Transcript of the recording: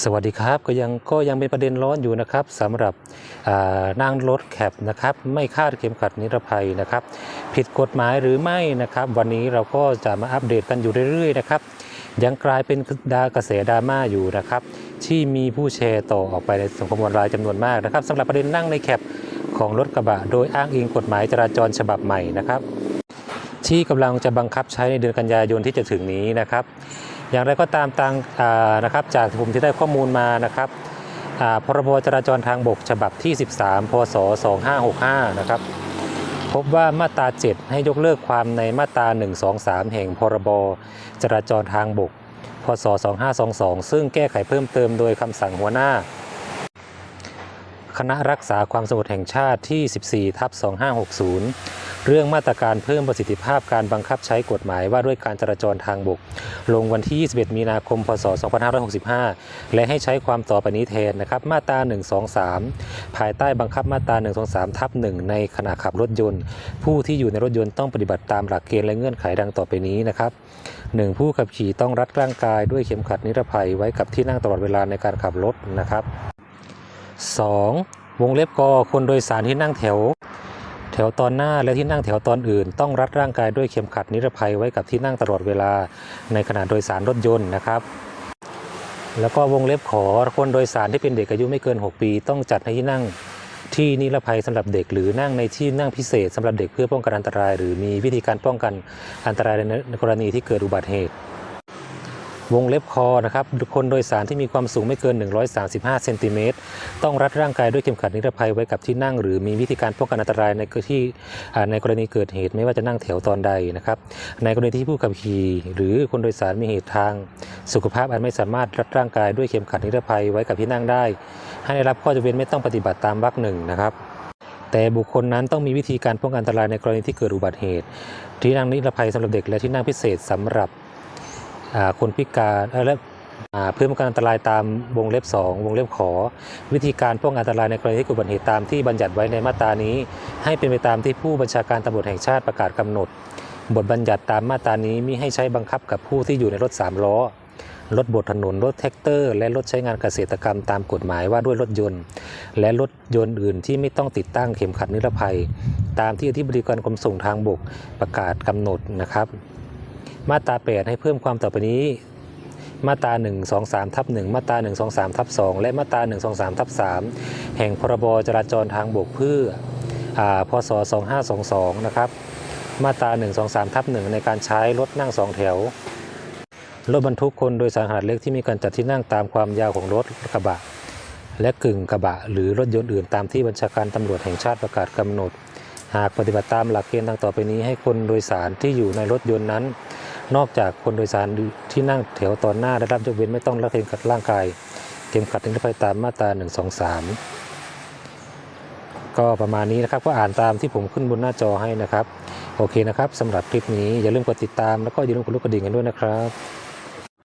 สวัสดีครับก็ยังก็ยังเป็นประเด็นร้อนอยู่นะครับสำหรับนั่งรถแคปนะครับไม่คาดเข็มขัดนิรภัยนะครับ ผิดกฎหมายหรือไม่นะครับ วันนี้เราก็จะมาอัปเดตกันอยู่เรื่อยๆนะครับยังกลายเป็นดากระแสดราม่าอยู่นะครับ ที่มีผู้แชร์ต่อออกไปในสังคมออนไลน์จำนวนมากนะครับสำหรับประเด็นนั่งในแคปของรถกระบะ โดยอ้างอิงกฎหมายจราจรฉบับใหม่นะครับ ที่กำลังจะบังคับใช้ในเดือนกันยายนที่จะถึงนี้นะครับ อย่างไรก็ตามต่านะครับจากที่ผมที่ได้ข้อมูลมานะครับพรบจราจรทางบกฉบับที่ 13 พศ 2565 นะครับ พบว่ามาตรา 7 ให้ยกเลิกความในมาตรา 123 แห่งพรบจราจรทางบก พศ 2522 ซึ่งแก้ไขเพิ่มเติมโดยคำสั่งหัวหน้า คณะรักษาความสงบแห่งชาติที่ 14ทับ2560 เรื่องมาตรการเพิ่มประสิทธิภาพการบังคับใช้กฎหมายว่าด้วยการจราจรทางบก ลงวันที่ 21 มีนาคม พศ 2565 และให้ใช้ความต่อไปนี้แทนนะครับ มาตรา 123 ภายใต้บังคับมาตรา 123ทับ1ในขณะขับรถยนต์ ผู้ที่อยู่ในรถยนต์ต้องปฏิบัติตามหลักเกณฑ์และเงื่อนไขดังต่อไปนี้นะครับ 1. ผู้ขับขี่ต้องรัดร่างกายด้วยเข็มขัดนิรภัยไว้กับที่นั่งตลอดเวลาในการขับรถนะครับ 2. วงเล็บกอคนโดยสารที่นั่งแถว แถวตอนหน้าและที่นั่งแถวตอนอื่น ต้องรัดร่างกายด้วยเข็มขัดนิรภัยไว้กับที่นั่งตลอดเวลาในขณะโดยสารรถยนต์นะครับ แล้วก็วงเล็บขอคนโดยสารที่เป็นเด็กอายุไม่เกิน 6 ปี ต้องจัดให้ที่นั่งที่นิรภัยสำหรับเด็กหรือนั่งในที่นั่งพิเศษสำหรับเด็กเพื่อป้องกันอันตราย หรือมีวิธีการป้องกันอันตรายในกรณีที่เกิดอุบัติเหตุ วงเล็บคอนะครับคนโดยสารที่มีความสูงไม่เกิน 135 เซนติเมตรต้องรัดร่างกายด้วยเข็มขัดนิรภัยไว้กับที่นั่ง หรือมีวิธีการป้องกันอันตรายในที่ในกรณีเกิดเหตุไม่ว่าจะนั่งแถวตอนใดนะครับ ในกรณีที่ผู้ขับขี่หรือคนโดยสารมีเหตุทาง สุขภาพอันไม่สามารถรัดร่างกายด้วยเข็มขัดนิรภัยไว้กับที่นั่งได้ ให้ได้รับข้อจำเป็นไม่ต้องปฏิบัติตามวรรคหนึ่งนะครับแต่บุคคลนั้นต้องมีวิธีการป้องกันอันตรายในกรณีที่เกิดอุบัติเหตุ ที่นั่งนิรภัยสำหรับเด็กและที่นั่งพิเศษสำหรับ คนพิการและเพื่อป้องกันอันตรายตามวงเล็บ 2 วงเล็บขอ วิธีการป้องกันอันตรายในกรณีที่เกิดอุบัติเหตุตามที่บัญญัติไว้ในมาตรานี้ ให้เป็นไปตามที่ผู้บัญชาการตำรวจแห่งชาติประกาศกำหนด บทบัญญัติตามมาตรานี้มิให้ใช้บังคับกับผู้ที่อยู่ในรถสามล้อรถบดถนนรถแท็กเตอร์ และรถใช้งานเกษตรกรรมตามกฎหมายว่าด้วยรถยนต์ และรถยนต์อื่นที่ไม่ต้องติดตั้งเข็มขัดนิรภัย ตามที่อธิบดีกรมส่งทางบกประกาศกำหนดนะครับ มาตรา8ให้เพิ่มความต่อไปนี้ มาตรา1 2 3ทับ1มาตรา1 2 3ทับ2และมาตรา1 2 3ทับ3แห่งพรบจราจรทางบกเพื่ออาพศ2522นะครับมาตรา1 2 3ทับ1ในการใช้รถนั่งสองแถวรถบรรทุกคนโดยสารขนาดเล็กที่มีการจัดที่นั่งตามความยาวของรถกระบะ และกึ่งกระบะ หรือรถยนต์อื่นตามที่บัญชาการตำรวจแห่งชาติประกาศกำหนด หากปฏิบัติตามหลักเกณฑ์ดังต่อไปนี้ให้คนโดยสารที่อยู่ในรถยนต์นั้น นอกจากคนโดยสารที่นั่งแถวตอนหน้าได้รับยกเว้นไม่ต้องรัดเข็มขัดร่างกาย เข็มขัดนิรภัยตามมาตรา 1 2 3 ก็ประมาณนี้นะครับก็อ่านตามที่ผมขึ้นบนหน้าจอให้นะครับ โอเคนะครับสำหรับคลิปนี้อย่าลืมกดติดตามแล้วก็อย่าลืมกดลูกกระดิ่งกันด้วยนะครับ